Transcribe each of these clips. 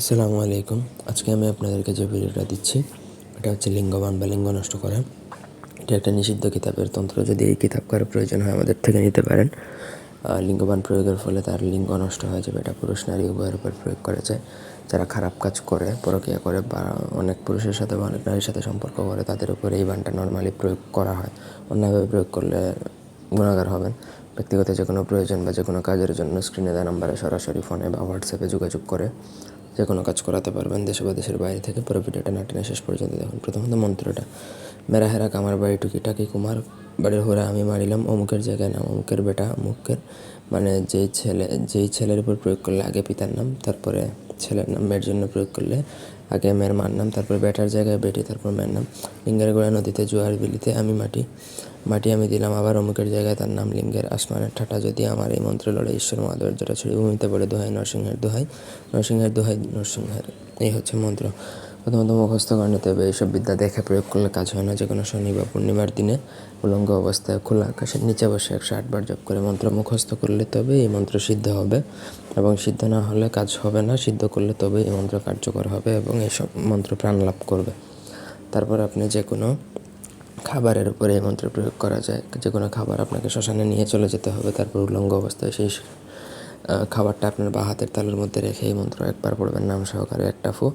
আসসালামু আলাইকুম। আজকে আমি আপনাদেরকে যে ভিডিওটা দিচ্ছি, এটা হচ্ছে লিঙ্গবান বা লিঙ্গ নষ্ট করা। এটা একটা নিষিদ্ধ কিতাবের তন্ত্র। যদি এই কিতাব কারও প্রয়োজন হয়, আমাদের থেকে নিতে পারেন। লিঙ্গবান প্রয়োগের ফলে তার লিঙ্গ নষ্ট হয়ে যাবে। এটা পুরুষ, নারী, উভয়ের উপর প্রয়োগ করা যায়। যারা খারাপ কাজ করে, পরকীয়া করে বা অনেক পুরুষের সাথে বা অনেক নারীর সাথে সম্পর্ক করে, তাদের উপর এই বানটা নর্মালি প্রয়োগ করা হয়। অন্যভাবে প্রয়োগ করলে গুণাগার হবেন। ব্যক্তিগত যে কোনো প্রয়োজন বা যে কোনো কাজের জন্য স্ক্রিনে দেওয়া নাম্বারে সরাসরি ফোনে বা হোয়াটসঅ্যাপে যোগাযোগ করে। যে কোনো কাজ করাতে পারবেন দেশে বা দেশের বাইরে থেকে পুরো ভিডিওটা না টেনে শেষ পর্যন্ত দেখুন। প্রথমত মন্ত্রটা, মেরা হেরা কামার বাড়ি টুকি টাকি কুমার, বাড়ির হোরা আমি মারিলাম, অমুকের জায়গায় নাম, অমুকের বেটা, অমুকের মানে যেই ছেলে, যেই ছেলের উপর প্রয়োগ করলে আগে পিতার নাম, তারপরে ছেলের নাম, মেয়ের জন্য প্রয়োগ করলে আগে মেয়ের মার নাম, তারপর বেটার জায়গায় বেটি, তারপর মেয়ের নাম। লিঙ্গের গোড়া নদীতে জোয়ার বিলিতে আমি মাটি মাটি আমি দিলাম আবার অমুকের জায়গায় তার নাম লিঙ্গের আসমানের ঠাটা। যদি আমার এই মন্ত্র লড়ে ঈশ্বর মহাদেবের যেটা ছড়ি ভূমিতে পড়ে দোহাই নরসিংহের দোহাই নরসিংহের দোহাই নরসিংহের। এই হচ্ছে মন্ত্র। প্রথমত মুখস্থ করে নিতে হবে, এইসব বিদ্যা দেখে প্রয়োগ করলে কাজ হয় না। যে কোনো শনি বা পূর্ণিমার দিনে উলঙ্গ অবস্থায় খোলা আকাশের নিচে বসে একশো আটবার জপ করে মন্ত্র মুখস্থ করলে তবে এই মন্ত্র সিদ্ধ হবে। এবং সিদ্ধ না হলে কাজ হবে না, সিদ্ধ করলে তবে এই মন্ত্র কার্যকর হবে এবং এইসব মন্ত্র প্রাণ লাভ করবে। তারপর আপনি যে কোনো খাবারের উপরে এই মন্ত্র প্রয়োগ করা যায় যে কোনো খাবার আপনাকে শ্মশানে নিয়ে চলে যেতে হবে, তারপর উলঙ্গ অবস্থায় সেই খাবারটা আপনার বা হাতের তালুর মধ্যে রেখে এই মন্ত্র একবার পড়বেন, নাম সহকারে একটা ফু।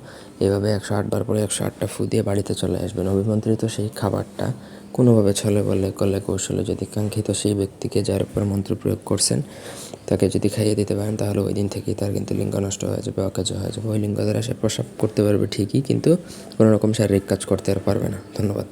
এভাবে একশো আটবার পরে একশো আটটা ফু দিয়ে বাড়িতে চলে আসবেন। অভিমন্ত্রিত সেই খাবারটা কোনোভাবে ছলে বলে কলে কৌশলে যদি কাঙ্ক্ষিত সেই ব্যক্তিকে যার উপর মন্ত্র প্রয়োগ করছেন, তাকে যদি খাইয়ে দিতে পারেন, তাহলে ওই দিন থেকেই তার কিন্তু লিঙ্গ নষ্ট হয়ে যাবে, অকেজ হয়ে যাবে। ওই লিঙ্গ দ্বারা সে প্রসাব করতে পারবে ঠিকই, কিন্তু কোনো রকম শারীরিক কাজ করতে আর পারবে না। ধন্যবাদ।